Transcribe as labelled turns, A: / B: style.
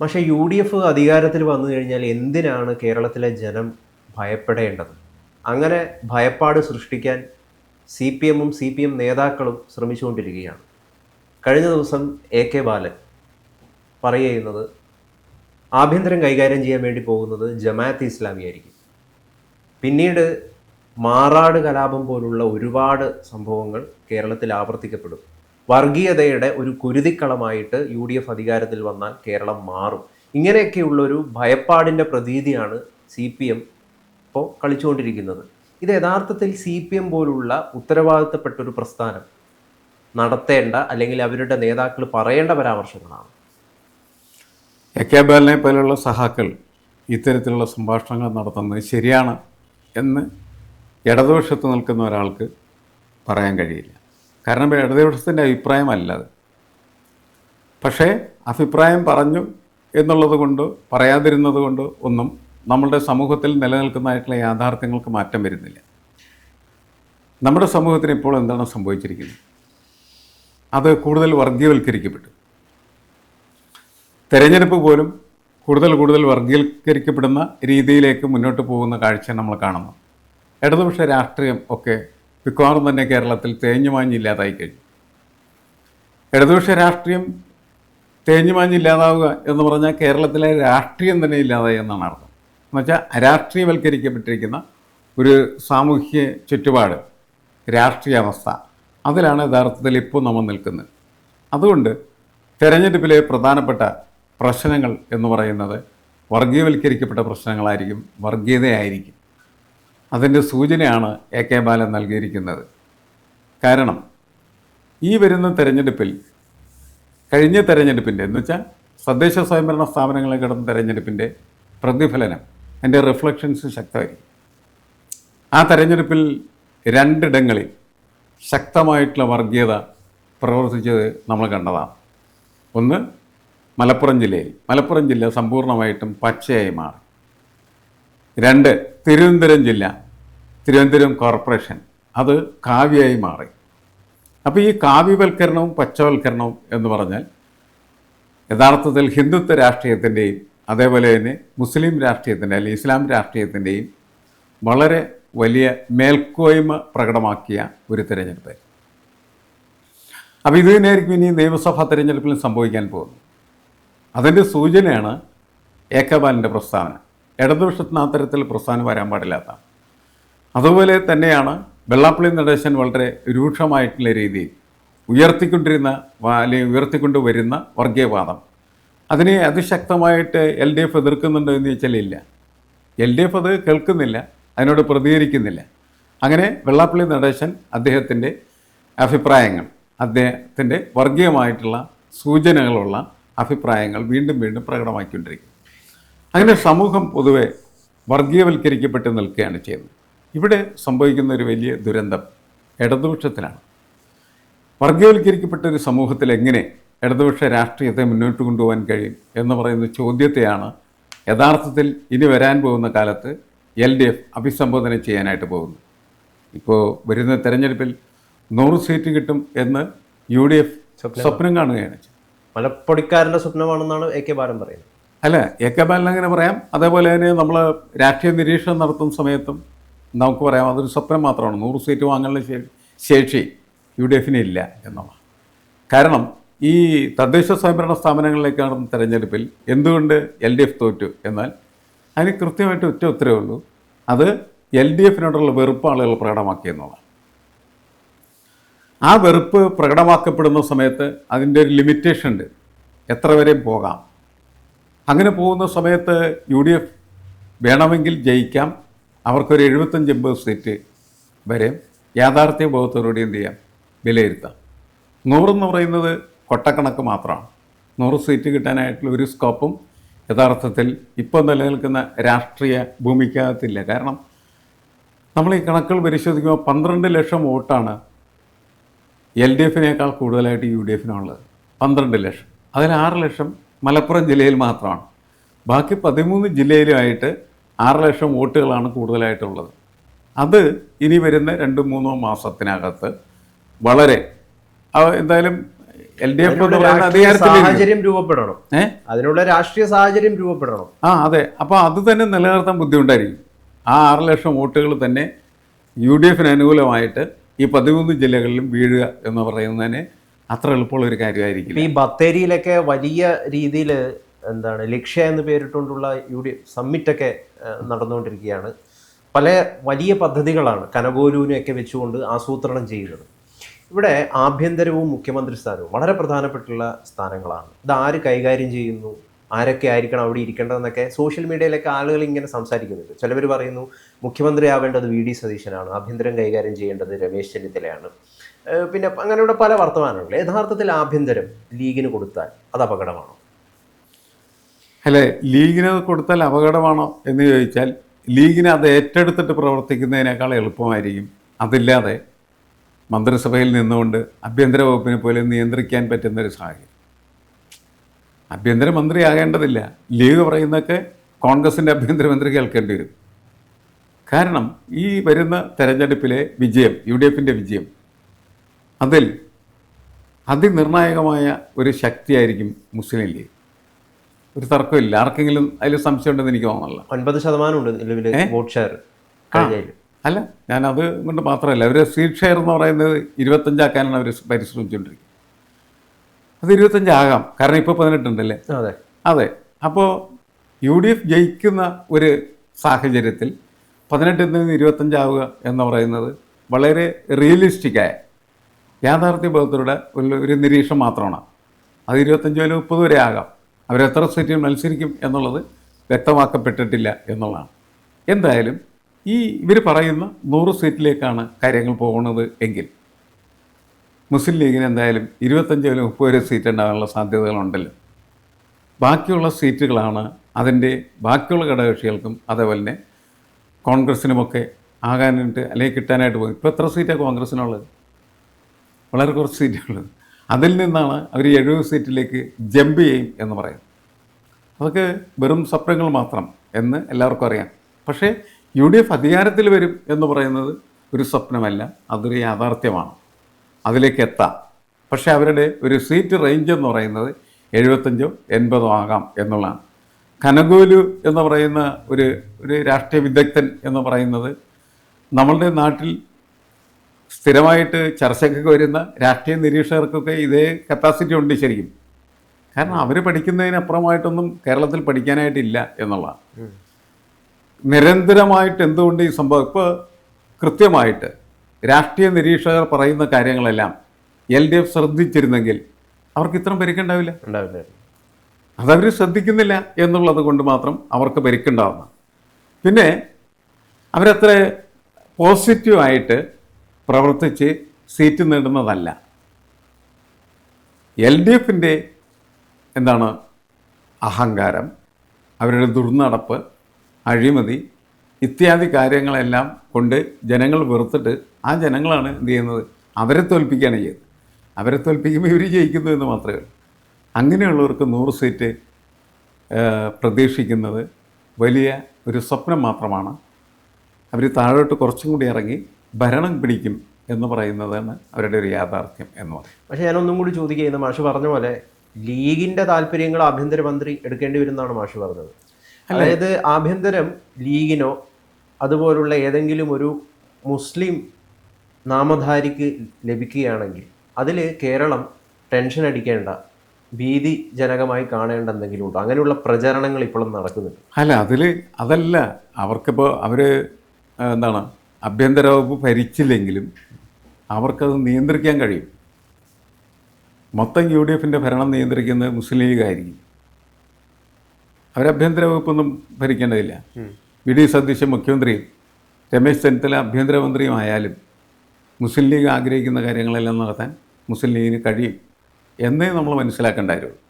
A: പക്ഷേ U D F അധികാരത്തിൽ വന്നു കഴിഞ്ഞാൽ എന്തിനാണ് കേരളത്തിലെ ജനം ഭയപ്പെടേണ്ടത്? അങ്ങനെ ഭയപ്പാട് സൃഷ്ടിക്കാൻ സി പി എമ്മും സി പി എം നേതാക്കളും ശ്രമിച്ചുകൊണ്ടിരിക്കുകയാണ്. കഴിഞ്ഞ ദിവസം എ കെ ബാലൻ പറയുന്നത് ആഭ്യന്തരം കൈകാര്യം ചെയ്യാൻ വേണ്ടി പോകുന്നത് ജമാഅത്ത് ഇസ്ലാമി ആയിരിക്കും. പിന്നീട് മാറാട് കലാപം പോലുള്ള ഒരുപാട് സംഭവങ്ങൾ കേരളത്തിൽ ആവർത്തിക്കപ്പെടും. വർഗീയതയുടെ ഒരു കുരുതിക്കളമായിട്ട് യു ഡി എഫ് അധികാരത്തിൽ വന്നാൽ കേരളം മാറും. ഇങ്ങനെയൊക്കെയുള്ളൊരു ഭയപ്പാടിന്റെ പ്രതീതിയാണ് സി പി എം ഇപ്പോൾ കളിച്ചുകൊണ്ടിരിക്കുന്നത്. ഇത് യഥാർത്ഥത്തിൽ സി പി എം പോലുള്ള ഉത്തരവാദിത്തപ്പെട്ടൊരു പ്രസ്ഥാനം നടത്തേണ്ട അല്ലെങ്കിൽ അവരുടെ നേതാക്കൾ പറയേണ്ട പരാമർശങ്ങളാണ്.
B: എ കെ ബാലിനെ പോലെയുള്ള സഹാക്കൾ ഇത്തരത്തിലുള്ള സംഭാഷണങ്ങൾ നടത്തുന്നത് ശരിയാണ് എന്ന് ഇടതുപക്ഷത്ത് നിൽക്കുന്ന ഒരാൾക്ക് പറയാൻ കഴിയില്ല. കാരണം ഇടതുപക്ഷത്തിന്റെ അഭിപ്രായമല്ല അത്. പക്ഷേ അഭിപ്രായം പറഞ്ഞു എന്നുള്ളത് കൊണ്ട് പറയാതിരുന്നത് കൊണ്ട് ഒന്നും നമ്മളുടെ സമൂഹത്തിൽ നിലനിൽക്കുന്നതായിട്ടുള്ള യാഥാർത്ഥ്യങ്ങൾക്ക് മാറ്റം വരുന്നില്ല. നമ്മുടെ സമൂഹത്തിന് ഇപ്പോൾ എന്താണ് സംഭവിച്ചിരിക്കുന്നത്? അത് കൂടുതൽ വർഗീയവൽക്കരിക്കപ്പെട്ടു തെരഞ്ഞെടുപ്പ് പോലും കൂടുതൽ കൂടുതൽ വർഗീയവൽക്കരിക്കപ്പെടുന്ന രീതിയിലേക്ക് മുന്നോട്ട് പോകുന്ന കാഴ്ച നമ്മൾ കാണുന്നു. ഇടതുപക്ഷ രാഷ്ട്രീയം ഒക്കെ മിക്കവാറും തന്നെ കേരളത്തിൽ തേഞ്ഞുമാഞ്ഞില്ലാതായി കഴിഞ്ഞു. ഇടതുപക്ഷ രാഷ്ട്രീയം തേഞ്ഞുമാഞ്ഞില്ലാതാവുക എന്ന് പറഞ്ഞാൽ കേരളത്തിലെ രാഷ്ട്രീയം തന്നെ ഇല്ലാതായി എന്നാണ് അർത്ഥം. എന്നുവെച്ചാൽ അരാഷ്ട്രീയവൽക്കരിക്കപ്പെട്ടിരിക്കുന്ന ഒരു സാമൂഹ്യ ചുറ്റുപാട് രാഷ്ട്രീയ അവസ്ഥ അതിലാണ് യഥാർത്ഥത്തിൽ ഇപ്പോൾ നമ്മൾ നിൽക്കുന്നത്. അതുകൊണ്ട് തെരഞ്ഞെടുപ്പിലെ പ്രധാനപ്പെട്ട പ്രശ്നങ്ങൾ എന്ന് പറയുന്നത് വർഗീയവൽക്കരിക്കപ്പെട്ട പ്രശ്നങ്ങളായിരിക്കും വർഗീയതയായിരിക്കും അതിന്റെ സൂചനയാണ് എ കെ ബാലൻ നൽകിയിരിക്കുന്നത്. കാരണം ഈ വരുന്ന തെരഞ്ഞെടുപ്പിൽ കഴിഞ്ഞ തെരഞ്ഞെടുപ്പിന്റെ എന്ന് വെച്ചാൽ തദ്ദേശ സ്വയംഭരണ സ്ഥാപനങ്ങളെ കിടന്ന തെരഞ്ഞെടുപ്പിന്റെ പ്രതിഫലനം അതിന്റെ റിഫ്ലക്ഷൻസ് ശക്തമായിരിക്കും. ആ തെരഞ്ഞെടുപ്പിൽ രണ്ടിടങ്ങളിൽ ശക്തമായിട്ടുള്ള വർഗീയത പ്രവർത്തിച്ചത് നമ്മൾ കണ്ടതാണ്. ഒന്ന് മലപ്പുറം ജില്ലയിൽ. മലപ്പുറം ജില്ല സമ്പൂർണമായിട്ടും പച്ചയായി മാറി. രണ്ട് തിരുവനന്തപുരം ജില്ല തിരുവനന്തപുരം കോർപ്പറേഷൻ അത് കാവ്യയായി മാറി. അപ്പോൾ ഈ കാവ്യവൽക്കരണവും പച്ചവൽക്കരണവും എന്ന് പറഞ്ഞാൽ യഥാർത്ഥത്തിൽ ഹിന്ദുത്വ രാഷ്ട്രീയത്തിന്റെയും അതേപോലെ തന്നെ മുസ്ലിം രാഷ്ട്രീയത്തിന്റെ അല്ലെങ്കിൽ ഇസ്ലാം രാഷ്ട്രീയത്തിന്റെയും വളരെ വലിയ മേൽക്കോയ്മ പ്രകടമാക്കിയ ഒരു തിരഞ്ഞെടുപ്പ്. അപ്പോൾ ഇത് തന്നെയായിരിക്കും ഇനി നിയമസഭാ തിരഞ്ഞെടുപ്പിലും സംഭവിക്കാൻ പോകുന്നത്. അതിന്റെ സൂചനയാണ് ഏകബാലിന്റെ പ്രസ്താവന ഇടതുപക്ഷത്തിന് അത്തരത്തിൽ പ്രസ്ഥാനം വരാൻ പാടില്ലാത്ത അതുപോലെ തന്നെയാണ് വെള്ളാപ്പള്ളി നടേശൻ വളരെ രൂക്ഷമായിട്ടുള്ള രീതിയിൽ ഉയർത്തിക്കൊണ്ടിരുന്ന അല്ലെങ്കിൽ ഉയർത്തിക്കൊണ്ട് വരുന്ന വർഗീയവാദം. അതിനെ അതിശക്തമായിട്ട് എൽ ഡി എഫ് എതിർക്കുന്നുണ്ടോ എന്ന് ചോദിച്ചാൽ ഇല്ല. എൽ ഡി എഫ് അത് കേൾക്കുന്നില്ല അതിനോട് പ്രതികരിക്കുന്നില്ല. അങ്ങനെ വെള്ളാപ്പള്ളി നടേശൻ അദ്ദേഹത്തിന്റെ അഭിപ്രായങ്ങൾ അദ്ദേഹത്തിന്റെ വർഗീയമായിട്ടുള്ള സൂചനകളുള്ള അഭിപ്രായങ്ങൾ വീണ്ടും വീണ്ടും പ്രകടമാക്കിക്കൊണ്ടിരിക്കും അങ്ങനെ സമൂഹം പൊതുവെ വർഗീയവൽക്കരിക്കപ്പെട്ട് നിൽക്കുകയാണ് ചെയ്യുന്നത്. ഇവിടെ സംഭവിക്കുന്ന ഒരു വലിയ ദുരന്തം ഇടതുപക്ഷത്തിലാണ്. വർഗീയവൽക്കരിക്കപ്പെട്ട ഒരു സമൂഹത്തിൽ എങ്ങനെ ഇടതുപക്ഷ രാഷ്ട്രീയത്തെ മുന്നോട്ട് കൊണ്ടുപോകാൻ കഴിയും എന്ന് പറയുന്ന ചോദ്യത്തെയാണ് യഥാർത്ഥത്തിൽ ഇനി വരാൻ പോകുന്ന കാലത്ത് എൽ ഡി എഫ് അഭിസംബോധന ചെയ്യാനായിട്ട് പോകുന്നു ഇപ്പോൾ വരുന്ന തെരഞ്ഞെടുപ്പിൽ നൂറ് സീറ്റ് കിട്ടും എന്ന് യു ഡി എഫ് സ്വപ്നം. കാണുകയാണ്.
A: മലപ്പൊടിക്കാരന്റെ സ്വപ്നമാണെന്നാണ് എ കെ ബാലൻ പറയുന്നത്.
B: അല്ല എ കെ ബാലൻ അങ്ങനെ പറയാം. അതേപോലെ തന്നെ നമ്മൾ രാഷ്ട്രീയ നിരീക്ഷണം നടത്തുന്ന സമയത്തും നമുക്ക് പറയാം അതൊരു സ്വപ്നം മാത്രമാണ്. നൂറ് സീറ്റ് വാങ്ങാനുള്ള ശേഷി യു ഡി എഫിന് ഇല്ല എന്നുള്ളതാണ് കാരണം ഈ തദ്ദേശ സ്വയംഭരണ സ്ഥാപനങ്ങളിലേക്ക് നടന്ന തെരഞ്ഞെടുപ്പിൽ എന്തുകൊണ്ട് എൽ ഡി എഫ് തോറ്റു എന്നാൽ അതിന് കൃത്യമായിട്ട് ഒറ്റ ഉത്തരവേ ഉള്ളൂ. അത് എൽ ഡി എഫിനോടുള്ള വെറുപ്പ് ആളുകൾ പ്രകടമാക്കി ആ വെറുപ്പ് പ്രകടമാക്കപ്പെടുന്ന സമയത്ത് അതിന്റെ ഒരു ലിമിറ്റേഷൻ ഉണ്ട്. എത്ര വരെയും പോകാം. അങ്ങനെ പോകുന്ന സമയത്ത് യു ഡി എഫ് വേണമെങ്കിൽ ജയിക്കാം അവർക്കൊരു എഴുപത്തഞ്ച് എൺപത് സീറ്റ് വരെ യാഥാർത്ഥ്യ ബോധത്തോടുകൂടി എന്ത് ചെയ്യാം? വിലയിരുത്താം. നൂറെന്ന് പറയുന്നത് കൊട്ടക്കണക്ക് മാത്രമാണ്. നൂറ് സീറ്റ് കിട്ടാനായിട്ടുള്ള ഒരു സ്കോപ്പും യഥാർത്ഥത്തിൽ ഇപ്പോൾ നിലനിൽക്കുന്ന രാഷ്ട്രീയ ഭൂമിക്കകത്തില്ല. കാരണം നമ്മൾ ഈ കണക്കുകൾ പരിശോധിക്കുമ്പോൾ പന്ത്രണ്ട് ലക്ഷം വോട്ടാണ് എൽ ഡി എഫിനേക്കാൾ കൂടുതലായിട്ട് യു ഡി എഫിനുള്ളത്. പന്ത്രണ്ട് ലക്ഷം. അതിൽ ആറ് ലക്ഷം മലപ്പുറം ജില്ലയിൽ മാത്രമാണ്. ബാക്കി പതിമൂന്ന് ജില്ലയിലുമായിട്ട് ആറ് ലക്ഷം വോട്ടുകളാണ് കൂടുതലായിട്ടുള്ളത്. അത് ഇനി വരുന്ന രണ്ട് മൂന്നോ മാസത്തിനകത്ത് വളരെ എന്തായാലും എൽ ഡി എഫ് എന്ന്
A: സാഹചര്യം രൂപപ്പെടണം. അതിനുള്ള രാഷ്ട്രീയ സാഹചര്യം രൂപപ്പെടണം.
B: ആ അതെ. അപ്പോൾ അത് തന്നെ നിലനിർത്താൻ ബുദ്ധിമുട്ടായിരിക്കും. ആ ആറ് ലക്ഷം വോട്ടുകൾ തന്നെ യു ഡി എഫിന് അനുകൂലമായിട്ട് ഈ പതിമൂന്ന് ജില്ലകളിലും വീഴുക എന്ന് പറയുന്നതിന് അത്ര എളുപ്പമുള്ള ഒരു
A: കാര്യമായിരിക്കും ഈ ബത്തേരിയിലൊക്കെ വലിയ രീതിയിൽ എന്താണ് ലക്ഷ്യ എന്ന് പേരിട്ടുകൊണ്ടുള്ള യു ഡി എഫ് ഏഹ്, നടന്നുകൊണ്ടിരിക്കുകയാണ്. പല വലിയ പദ്ധതികളാണ് കനകോലൂനെയൊക്കെ വെച്ചുകൊണ്ട് ആസൂത്രണം ചെയ്യുന്നത്. ഇവിടെ ആഭ്യന്തരവും മുഖ്യമന്ത്രി സ്ഥാനവും വളരെ പ്രധാനപ്പെട്ടുള്ള സ്ഥാനങ്ങളാണ്. ഇത് ആര് കൈകാര്യം ചെയ്യുന്നു? ആരൊക്കെ ആയിരിക്കണം അവിടെ ഇരിക്കേണ്ടതെന്നൊക്കെ സോഷ്യൽ മീഡിയയിലൊക്കെ ആളുകൾ ഇങ്ങനെ സംസാരിക്കുന്നുണ്ട്. ചിലവർ പറയുന്നു മുഖ്യമന്ത്രി ആവേണ്ടത് വി. ഡി. സതീശനാണ്. ആഭ്യന്തരം കൈകാര്യം ചെയ്യേണ്ടത് രമേശ് ചെന്നിത്തലയാണ്. പിന്നെ അങ്ങനെയുള്ള പല വർത്തമാനങ്ങൾ. യഥാർത്ഥത്തിൽ ആഭ്യന്തരം ലീഗിന് കൊടുത്താൽ അത് അപകടമാണോ?
B: അല്ലെ ലീഗിന് കൊടുത്താൽ അപകടമാണോ എന്ന് ചോദിച്ചാൽ ലീഗിന് അത് ഏറ്റെടുത്തിട്ട് പ്രവർത്തിക്കുന്നതിനേക്കാൾ എളുപ്പമായിരിക്കും. അതില്ലാതെ മന്ത്രിസഭയിൽ നിന്നുകൊണ്ട് ആഭ്യന്തര വകുപ്പിനെ പോലെ നിയന്ത്രിക്കാൻ പറ്റുന്ന ഒരു സാഹചര്യം. ആഭ്യന്തരമന്ത്രി ആകേണ്ടതില്ല. ലീഗ് പറയുന്നതൊക്കെ കോൺഗ്രസിന്റെ ആഭ്യന്തരമന്ത്രി കേൾക്കേണ്ടി വരും. കാരണം ഈ വരുന്ന തെരഞ്ഞെടുപ്പിലെ വിജയം യു ഡി എഫിന്റെ വിജയം അതിൽ അതിനിർണായകമായ ഒരു ശക്തിയായിരിക്കും മുസ്ലിം ലീഗ്. ഒരു തർക്കമില്ല. ആർക്കെങ്കിലും അതിൽ സംശയം ഉണ്ടെന്ന് എനിക്ക് തോന്നുന്നില്ല
A: ഒൻപത് ശതമാനം ഉണ്ട് നിലവിൽ വോട്ട് ഷെയർ
B: അല്ല ഞാൻ അത് കൊണ്ട് മാത്രമല്ല അവർ സീറ്റ് ഷെയർ എന്ന് പറയുന്നത് ഇരുപത്തഞ്ചാക്കാനാണ് അവർ പരിശ്രമിച്ചുകൊണ്ടിരിക്കുന്നത്. അത് ഇരുപത്തഞ്ചാകാം. കാരണം ഇപ്പോൾ പതിനെട്ടുണ്ടല്ലേ?
A: അതെ.
B: അതെ. അപ്പോൾ യു ഡി എഫ് ജയിക്കുന്ന ഒരു സാഹചര്യത്തിൽ പതിനെട്ടിൽ നിന്ന് ഇരുപത്തഞ്ചാവുക എന്ന് പറയുന്നത് വളരെ റിയലിസ്റ്റിക്കായ യാഥാർത്ഥ്യബോധത്തിലൂടെ ബോധത്തിലൂടെ ഒരു നിരീക്ഷണം മാത്രമാണ്. അത് ഇരുപത്തഞ്ച് മുതൽ മുപ്പത് വരെ ആകാം. അവരെത്ര സീറ്റിൽ മത്സരിക്കും എന്നുള്ളത് വ്യക്തമാക്കപ്പെട്ടിട്ടില്ല എന്നുള്ളതാണ്. എന്തായാലും ഈ ഇവർ പറയുന്ന നൂറ് സീറ്റിലേക്കാണ് കാര്യങ്ങൾ പോകുന്നത് എങ്കിൽ മുസ്ലിം ലീഗിന് എന്തായാലും ഇരുപത്തഞ്ച് മുതൽ മുപ്പത് വരെ സീറ്റ് ഉണ്ടാകാനുള്ള സാധ്യതകളുണ്ടല്ലോ. ബാക്കിയുള്ള സീറ്റുകളാണ് അതിന്റെ ബാക്കിയുള്ള ഘടകകക്ഷികൾക്കും അതേപോലെ തന്നെ കോൺഗ്രസിനുമൊക്കെ ആകാനായിട്ട് അല്ലെങ്കിൽ കിട്ടാനായിട്ട് പോകും ഇപ്പോൾ എത്ര സീറ്റാണ് കോൺഗ്രസ്സിനുള്ളത് വളരെ കുറച്ച് സീറ്റുള്ളത് അതിൽ നിന്നാണ് അവർ എഴുപത് സീറ്റിലേക്ക് ജമ്പ് ചെയ്യും എന്ന് പറയുന്നത്. അതൊക്കെ വെറും സ്വപ്നങ്ങൾ മാത്രം എന്ന് എല്ലാവർക്കും അറിയാം. പക്ഷേ യു ഡി എഫ് അധികാരത്തിൽ വരും എന്ന് പറയുന്നത് ഒരു സ്വപ്നമല്ല അതൊരു യാഥാർത്ഥ്യമാണ്. അതിലേക്ക് എത്താം. പക്ഷേ അവരുടെ ഒരു സീറ്റ് റേഞ്ച് എന്ന് പറയുന്നത് എഴുപത്തഞ്ചോ എൺപതോ ആകാം എന്നുള്ളതാണ്. കനകോലു എന്ന് പറയുന്ന ഒരു ഒരു രാഷ്ട്രീയ വിദഗ്ധൻ എന്ന് പറയുന്നത് നമ്മളുടെ നാട്ടിൽ സ്ഥിരമായിട്ട് ചർച്ചയ്ക്കൊക്കെ വരുന്ന രാഷ്ട്രീയ നിരീക്ഷകർക്കൊക്കെ ഇതേ കപ്പാസിറ്റി ഉണ്ട് ശരിക്കും. കാരണം അവർ പഠിക്കുന്നതിനപ്പുറമായിട്ടൊന്നും കേരളത്തിൽ പഠിക്കാനായിട്ടില്ല എന്നുള്ളതാണ്. നിരന്തരമായിട്ട് എന്തുകൊണ്ട് ഈ സംഭവം? ഇപ്പോൾ കൃത്യമായിട്ട് രാഷ്ട്രീയ നിരീക്ഷകർ പറയുന്ന കാര്യങ്ങളെല്ലാം എൽ ഡി എഫ് ശ്രദ്ധിച്ചിരുന്നെങ്കിൽ അവർക്ക് ഇത്രയും പരിക്കുണ്ടാവില്ല
A: ഉണ്ടാവില്ല.
B: അതവർ ശ്രദ്ധിക്കുന്നില്ല എന്നുള്ളത് കൊണ്ട് മാത്രം അവർക്ക് പരിക്കുണ്ടാവുന്ന പിന്നെ അവരത്ര പോസിറ്റീവായിട്ട് പ്രവർത്തിച്ച് സീറ്റ് നേടുന്നതല്ല. എൽ ഡി എഫിന്റെ എന്താണ് അഹങ്കാരം അവരുടെ ദുർനടപ്പ് അഴിമതി ഇത്യാദി കാര്യങ്ങളെല്ലാം കൊണ്ട് ജനങ്ങൾ വെറുത്തിട്ട് ആ ജനങ്ങളാണ് എന്ത് ചെയ്യുന്നത്? അവരെ തോൽപ്പിക്കുകയാണ് ചെയ്യുന്നത്. അവരെ തോൽപ്പിക്കുമ്പോൾ ഇവർ ജയിക്കുന്നു എന്ന് മാത്രമേ അങ്ങനെയുള്ളവർക്ക് നൂറ് സീറ്റ് പ്രതീക്ഷിക്കുന്നത് വലിയ ഒരു സ്വപ്നം മാത്രമാണ്. അവർ താഴോട്ട് കുറച്ചും കൂടി ഇറങ്ങി ഭരണം പിടിക്കും എന്ന് പറയുന്നതാണ് അവരുടെ ഒരു യാഥാർത്ഥ്യം എന്ന് പറയും
A: പക്ഷെ ഞാനൊന്നും കൂടി ചോദിക്കുന്നത് മാഷ് പറഞ്ഞ പോലെ ലീഗിന്റെ താല്പര്യങ്ങൾ ആഭ്യന്തരമന്ത്രി എടുക്കേണ്ടി വരും എന്നാണ് മാഷ് പറഞ്ഞത്. അതായത് ആഭ്യന്തരം ലീഗിനോ അതുപോലുള്ള ഏതെങ്കിലും ഒരു മുസ്ലിം നാമധാരിക്ക് ലഭിക്കുകയാണെങ്കിൽ അതിൽ കേരളം ടെൻഷൻ അടിക്കേണ്ട ഭീതിജനകമായി കാണേണ്ട എന്തെങ്കിലും ഉണ്ടോ? അങ്ങനെയുള്ള പ്രചരണങ്ങൾ ഇപ്പോഴും നടക്കുന്നുണ്ട്.
B: അല്ല അതിൽ അതല്ല അവർക്കിപ്പോൾ അവർ എന്താണ് ആഭ്യന്തര വകുപ്പ് ഭരിച്ചില്ലെങ്കിലും അവർക്കത് നിയന്ത്രിക്കാൻ കഴിയും. മൊത്തം യു ഡി എഫിന്റെ ഭരണം നിയന്ത്രിക്കുന്നത് മുസ്ലിം ലീഗായിരിക്കും. അവർ ആഭ്യന്തര വകുപ്പൊന്നും ഭരിക്കേണ്ടതില്ല. വി ഡി സതീശൻ മുഖ്യമന്ത്രിയും രമേശ് ചെന്നിത്തല ആഭ്യന്തരമന്ത്രിയുമായാലും മുസ്ലിം ലീഗ് ആഗ്രഹിക്കുന്ന കാര്യങ്ങളെല്ലാം നടത്താൻ മുസ്ലിം ലീഗിന് കഴിയും എന്നേ നമ്മൾ മനസ്സിലാക്കേണ്ട കാര്യമുള്ളൂ